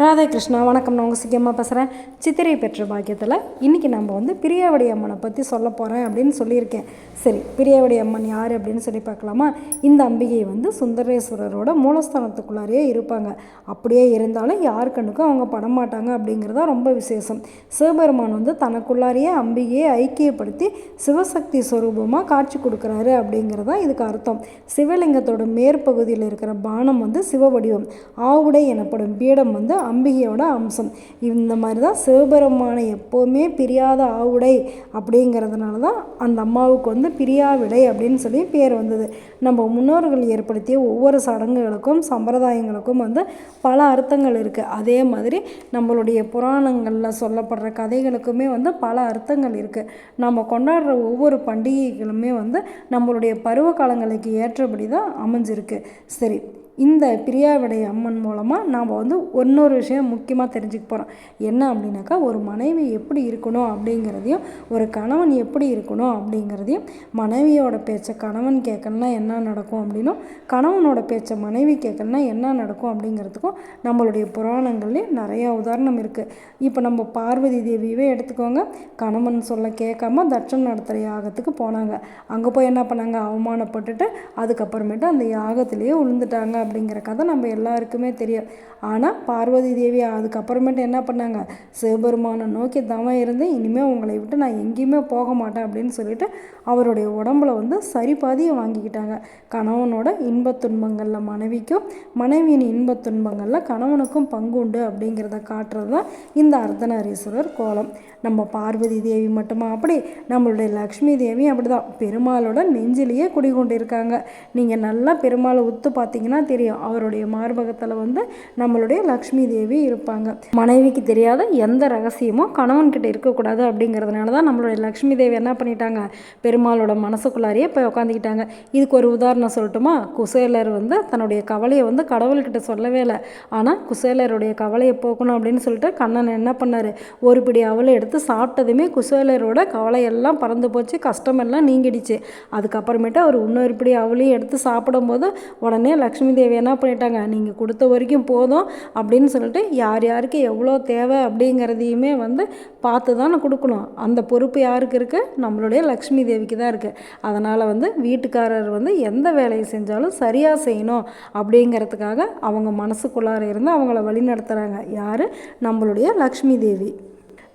ராதே கிருஷ்ணா வணக்கம். நான் உங்கள் சீக்கியமாக பேசுகிறேன் சித்திரை பெற்ற பாக்கியத்தில் இன்றைக்கி நம்ம வந்து பிரியாவடி அம்மனை பற்றி சொல்ல போகிறேன் அப்படின்னு சொல்லியிருக்கேன். சரி பிரியாவடி அம்மன் யார் அப்படின்னு சொல்லி பார்க்கலாமா? இந்த அம்பிகை வந்து சுந்தரேஸ்வரரோட மூலஸ்தானத்துக்குள்ளாரையே இருப்பாங்க. அப்படியே இருந்தாலும் யார் கண்ணுக்கும் அவங்க படமாட்டாங்க அப்படிங்கிறதா ரொம்ப விசேஷம். சிவபெருமான் வந்து தனக்குள்ளாரையே அம்பிகையை ஐக்கியப்படுத்தி சிவசக்தி ஸ்வரூபமாக காட்சி கொடுக்குறாரு அப்படிங்கிறதா இதுக்கு அர்த்தம். சிவலிங்கத்தோட மேற்பகுதியில் இருக்கிற பானம் வந்து சிவவடிவம். ஆவுடை எனப்படும் பீடம் வந்து அம்பிகையோட அம்சம். இந்த மாதிரி தான் சிவபெருமானை எப்போவுமே பிரியாத ஆவுடை அப்படிங்கிறதுனால தான் அந்த அம்மாவுக்கு வந்து பிரியாவிடை அப்படின்னு சொல்லி பேர் வந்தது. நம்ம முன்னோர்கள் ஏற்படுத்திய ஒவ்வொரு சடங்குகளுக்கும் சம்பிரதாயங்களுக்கும் வந்து பல அர்த்தங்கள் இருக்குது அதே மாதிரி நம்மளுடைய புராணங்களில் சொல்லப்படுற கதைகளுக்குமே வந்து பல அர்த்தங்கள் இருக்குது நம்ம கொண்டாடுற ஒவ்வொரு பண்டிகைகளுமே வந்து நம்மளுடைய பருவ காலங்களுக்கு ஏற்றபடி தான் அமைஞ்சிருக்கு. சரி இந்த பிரியாவிடை அம்மன் மூலமாக நாம் வந்து இன்னொரு விஷயம் முக்கியமாக தெரிஞ்சுக்க போகிறோம் என்ன அப்படின்னாக்கா ஒரு மனைவி எப்படி இருக்கணும் அப்படிங்கிறதையும் ஒரு கணவன் எப்படி இருக்கணும் அப்படிங்கிறதையும் மனைவியோட பேச்சை கணவன் கேட்கலனா என்ன நடக்கும் அப்படின்னும் கணவனோட பேச்சை மனைவி கேட்கணுன்னா என்ன நடக்கும் அப்படிங்கிறதுக்கும் நம்மளுடைய புராணங்கள்லேயும் நிறையா உதாரணம் இருக்குது இப்போ நம்ம பார்வதி தேவியவே எடுத்துக்கோங்க. கணவன் சொல்ல கேட்காம தட்சன் நடத்துகிற யாகத்துக்கு போனாங்க. அங்கே போய் என்ன பண்ணாங்க? அவமானப்பட்டுட்டு அதுக்கப்புறமேட்டு அந்த யாகத்திலேயே விழுந்துட்டாங்க அப்படிங்கிற கதை நம்ம எல்லாருக்குமே தெரியும் ஆனால் பார்வதி தேவி அதுக்கப்புறமேட்டு என்ன பண்ணாங்க? சிவபெருமானை நோக்கி தவம் இருந்து இனிமேல் உங்களை விட்டு நான் எங்கேயுமே போக மாட்டேன் அப்படின்னு சொல்லிட்டு அவருடைய உடம்புல வந்து சரிபாதியை வாங்கிக்கிட்டாங்க. கணவனோட இன்பத் துன்பங்களில் மனைவிக்கும் மனைவியின் இன்பத் துன்பங்களில் கணவனுக்கும் பங்கு உண்டு அப்படிங்கிறத காட்டுறது தான் இந்த அர்த்தநாரீஸ்வரர் கோலம். நம்ம பார்வதி தேவி மட்டுமா? அப்படி நம்மளுடைய லக்ஷ்மி தேவியும் அப்படி தான் பெருமாளோட நெஞ்சிலேயே குடிகொண்டு இருக்காங்க நீங்கள் நல்லா பெருமாளை உத்து பார்த்தீங்கன்னா தெரியும். அவருடைய மார்பகத்தில் வந்து நம்மளுடைய லக்ஷ்மி தேவி இருப்பாங்க. மனைவிக்கு தெரியாத எந்த ரகசியமும் கணவன்கிட்ட இருக்கக்கூடாது அப்படிங்கிறதுனால தான் நம்மளுடைய லக்ஷ்மி தேவி என்ன பண்ணிட்டாங்க? பெருமாளோட மனசுக்குள்ளாரியே போய் உட்காந்துக்கிட்டாங்க இதுக்கு ஒரு உதாரணம் சொல்லட்டுமா? குசேலர் வந்து தன்னுடைய கவலையை வந்து கடவுள்கிட்ட சொல்லவே இல்லை. ஆனால் குசேலருடைய கவலையை போக்கணும் அப்படின்னு சொல்லிட்டு கண்ணன் என்ன பண்ணார்? ஒரு பிடி அவளை எடுத்து சாப்பிட்டதுமே குசேலரோட கவலையெல்லாம் பறந்து போச்சு. கஷ்டமெல்லாம் நீங்கிடுச்சு. அதுக்கப்புறமேட்டு அவர் இன்னொரு பிடி அவளையும் எடுத்து சாப்பிடும்போது உடனே லக்ஷ்மி தேவி என்ன பண்ணிட்டாங்க? நீங்கள் கொடுத்த வரைக்கும் போதும் அப்படின்னு சொல்லிட்டு யார் யாருக்கு எவ்வளோ தேவை அப்படிங்கிறதையுமே வந்து பார்த்து தானே கொடுக்கணும். அந்த பொறுப்பு யாருக்கு இருக்குது நம்மளுடைய லக்ஷ்மி தேவிக்கு தான் இருக்குது அதனால் வந்து வீட்டுக்காரர் வந்து எந்த வேலையை செஞ்சாலும் சரியாக செய்யணும் அப்படிங்கிறதுக்காக அவங்க மனசுக்குள்ளார இருந்து அவங்கள வழி நடத்துகிறாங்க யார்? நம்மளுடைய லக்ஷ்மி தேவி.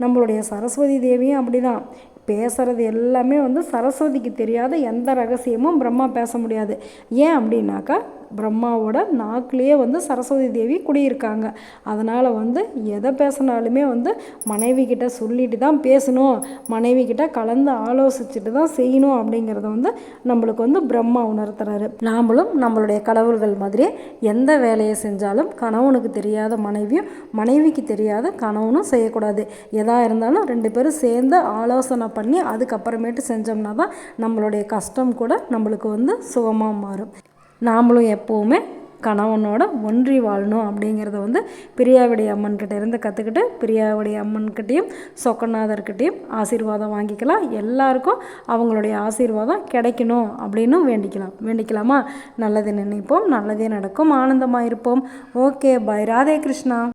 நம்மளுடைய சரஸ்வதி தேவியும் அப்படி தான் பேசுகிறது எல்லாமே வந்து சரஸ்வதிக்கு தெரியாத எந்த ரகசியமும் பிரம்மா பேச முடியாது. ஏன் அப்படின்னாக்கா பிரம்மாவோட நாக்குலேயே வந்து சரஸ்வதி தேவி குடியிருக்காங்க. அதனால் வந்து எதை பேசினாலுமே வந்து மனைவி கிட்ட சொல்லிட்டு தான் பேசணும். மனைவி கிட்ட கலந்து ஆலோசிச்சுட்டு தான் செய்யணும் அப்படிங்கிறத வந்து நம்மளுக்கு வந்து பிரம்மா உணர்த்துறாரு. நாமளும் நம்மளுடைய கடவுள்கள் மாதிரியே எந்த வேலையை செஞ்சாலும் கணவனுக்கு தெரியாத மனைவியும் மனைவிக்கு தெரியாத கணவனும் செய்யக்கூடாது. எதாக இருந்தாலும் ரெண்டு பேரும் சேர்ந்து ஆலோசனை பண்ணி அதுக்கப்புறமேட்டு செஞ்சோம்னா தான் நம்மளுடைய கஷ்டம் கூட நம்மளுக்கு வந்து சுகமாக மாறும். நாமளும் எப்போவுமே கணவனோட ஒன்றி வாழணும் அப்படிங்கிறத வந்து பிரியாவுடைய அம்மன்கிட்ட இருந்து கற்றுக்கிட்டு பிரியாவுடைய அம்மன்கிட்டையும் சொக்கநாதர்கிட்டையும் ஆசீர்வாதம் வாங்கிக்கலாம். எல்லாருக்கும் அவங்களுடைய ஆசீர்வாதம் கிடைக்கணும் அப்படின்னு வேண்டிக்கலாம். வேண்டிக்கலாமா? நல்லது நினைப்போம் நல்லதே நடக்கும். ஆனந்தமாக இருப்போம் ஓகே பை. ராதே கிருஷ்ணா.